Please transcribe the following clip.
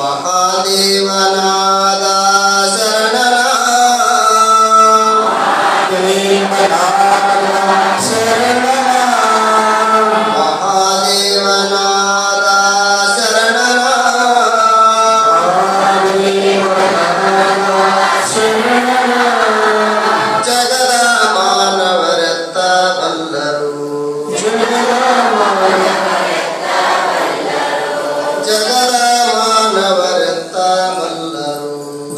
महादेवना